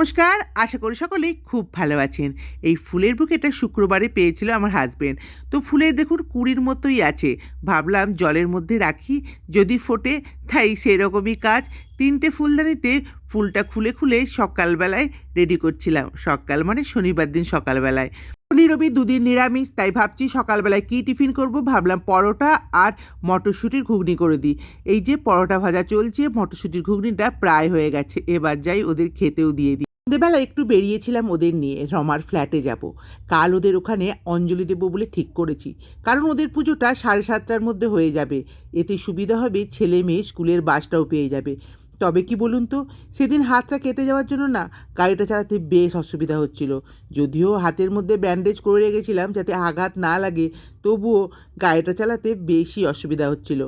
নমস্কার, আশা করি সকলেই খুব ভালো আছেন। এই ফুলের বুকেটা শুক্রবারে পেয়েছিল আমার হাজবেন্ড তো ফুলের দেখুন কুড়ির মতোই আছে। ভাবলাম জলের মধ্যে রাখি, যদি ফোটে তাই সেরকমই কাজ। তিনটে ফুলদানিতে ফুলটা খুলে খুলে সকালবেলায় রেডি করছিলাম। সকাল মানে শনিবার দিন সকালবেলায়। শনি, রবি দুদিন নিরামিষ, তাই ভাবছি সকালবেলায় কী টিফিন করব? ভাবলাম পরোটা আর মটরশুঁটির ঘুগনি করে দিই। এই যে পরোটা ভাজা চলছে, মটরশুঁটির ঘুগনিটা প্রায় হয়ে গেছে। এবার যাই ওদের খেতেও দিয়ে দিই। সন্ধ্যেবেলা একটু বেরিয়েছিলাম ওদের নিয়ে, রমার ফ্ল্যাটে যাব। কাল ওদের ওখানে অঞ্জলি দেবো বলে ঠিক করেছি, কারণ ওদের পুজোটা সাড়ে সাতটার মধ্যে হয়ে যাবে। এতে সুবিধা হবে ছেলে মেয়ে স্কুলের বাসটাও পেয়ে যাবে। তবে কি বলুন তো, সেদিন হাতটা কেটে যাওয়ার জন্য না গাড়িটা চালাতে বেশ অসুবিধা হচ্ছিল। যদিও হাতের মধ্যে ব্যান্ডেজ করে রেখেছিলাম যাতে আঘাত না লাগে, তবুও গাড়িটা চালাতে বেশি অসুবিধা হচ্ছিল।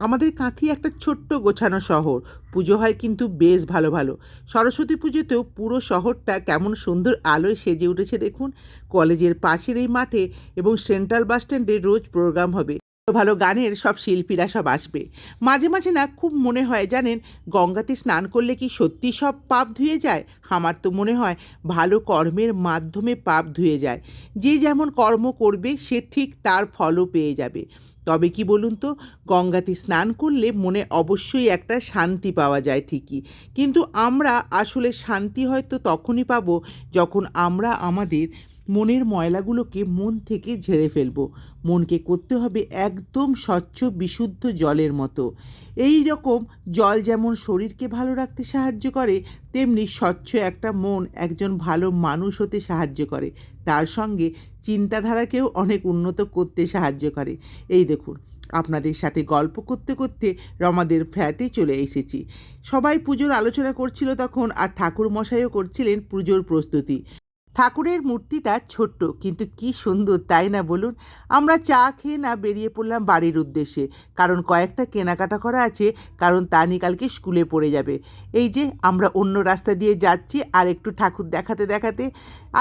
আমাদের কাঁথি একটা ছোট্ট গোছানো শহর। পুজো হয় কিন্তু বেশ ভালো ভালো। সরস্বতী পুজোতেও পুরো শহরটা কেমন সুন্দর আলোয় সেজে উঠেছে দেখুন। কলেজের পাশের এই মাঠে এবং সেন্ট্রাল বাস স্ট্যান্ডে রোজ প্রোগ্রাম হবে। ভালো গানের সব শিল্পীরা সব আসবে। মাঝে মাঝে না খুব মনে হয় জানেন, গঙ্গাতে স্নান করলে কি সত্যি সব পাপ ধুয়ে যায়? আমার তো মনে হয় ভালো কর্মের মাধ্যমে পাপ ধুয়ে যায়। যে যেমন কর্ম করবে সে ঠিক তার ফলও পেয়ে যাবে। তবে কি বলুন তো, গঙ্গাতে স্নান করলে মনে অবশ্যই একটা শান্তি পাওয়া যায় ঠিকই। কিন্তু আমরা আসলে শান্তি হয়তো তখনই পাবো যখন আমরা আমাদের মনের ময়লাগুলোকে মন থেকে ঝেড়ে ফেলব। মনকে করতে হবে একদম স্বচ্ছ, বিশুদ্ধ জলের মতো। এই রকম জল যেমন শরীরকে ভালো রাখতে সাহায্য করে, তেমনি স্বচ্ছ একটা মন একজন ভালো মানুষ হতে সাহায্য করে। তার সঙ্গে চিন্তাধারাকেও অনেক উন্নত করতে সাহায্য করে। এই দেখুন, আপনাদের সাথে গল্প করতে করতে রমাদের ফ্ল্যাটে চলে এসেছি। সবাই পুজোর আলোচনা করছিল তখন আর ঠাকুর মশাইও করছিলেন পুজোর প্রস্তুতি। ঠাকুরের মূর্তিটা ছোট্ট, কিন্তু কি সুন্দর, তাই না বলুন? আমরা চা খেয়ে না বেরিয়ে পড়লাম বাড়ির উদ্দেশ্যে, কারণ কয়েকটা কেনাকাটা করা আছে, কারণ তানি কালকে স্কুলে পড়ে যাবে। এই যে, আমরা অন্য রাস্তা দিয়ে যাচ্ছি, আর একটু ঠাকুর দেখাতে দেখাতে,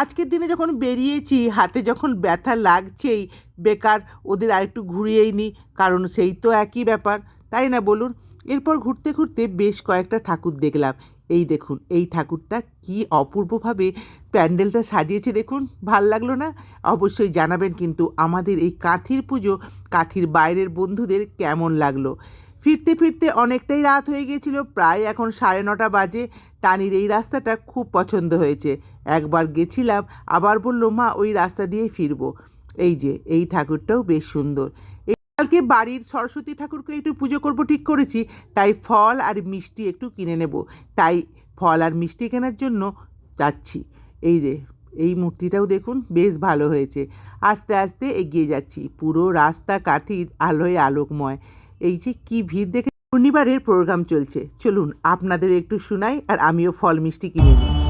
আজকের দিনে যখন বেরিয়েছি, হাতে যখন ব্যথা লাগছেই, বেকার, ওদের আরেকটু ঘুরিয়েই নিই কারণ সেই তো একই ব্যাপার, তাই না বলুন? এরপর ঘুরতে ঘুরতে বেশ কয়েকটা ঠাকুর দেখলাম এই দেখুন, এই ঠাকুরটা কি অপূর্বভাবে প্যান্ডেলটা সাজিয়েছে দেখুন, ভালো লাগল না? অবশ্যই জানাবেন কিন্তু আমাদের এই কাঁথির পুজো, কাঁথির বাইরের বন্ধুদের কেমন লাগল? ফিরতে ফিরতে অনেকটাই রাত হয়ে গিয়েছিল, প্রায় এখন সাড়ে নটা বাজে। টানির এই রাস্তাটা খুব পছন্দ হয়েছে। একবার গেছিলাম, আবার বলল, মা, ওই রাস্তা দিয়ে ফিরবো। এই যে, এই ঠাকুরটাও বেশ সুন্দর। কালকে বাড়ির সরস্বতী ঠাকুরকে একটু পুজো করব, ঠিক করেছি। তাই ফল আর মিষ্টি একটু কিনে নেব। তাই ফল আর মিষ্টি কেনার জন্য যাচ্ছি। এই যে, এই মূর্তিটাও দেখুন, বেশ ভালো হয়েছে। আস্তে আস্তে এগিয়ে যাচ্ছি। পুরো রাস্তা কাঠির আলোয় আলোকময়। এই যে, কি ভিড় দেখে শনিবারের প্রোগ্রাম চলছে। চলুন আপনাদের একটু শোনাই আর আমিও ফল, মিষ্টি কিনে নিই।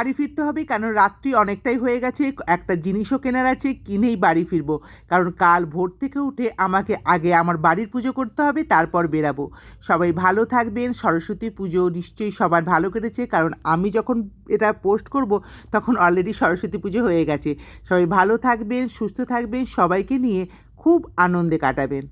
বাড়ি ফিরতে হবে কারণ রাত্রি অনেকটাই হয়ে গেছে, একটা জিনিসও কেনার আছে, কিনেই বাড়ি ফিরবো। কারণ কাল ভোর থেকে উঠে আমাকে আগে আমার বাড়ির পুজো করতে হবে, তারপর বেরাবো। সবাই ভালো থাকবেন, সরস্বতী পুজো নিশ্চয়ই সবার ভালো কেটেছে, কারণ আমি যখন এটা পোস্ট করব, তখন অলরেডি সরস্বতী পুজো হয়ে গেছে। সবাই ভালো থাকবেন, সুস্থ থাকবেন, সবাইকে নিয়ে খুব আনন্দে কাটাবেন।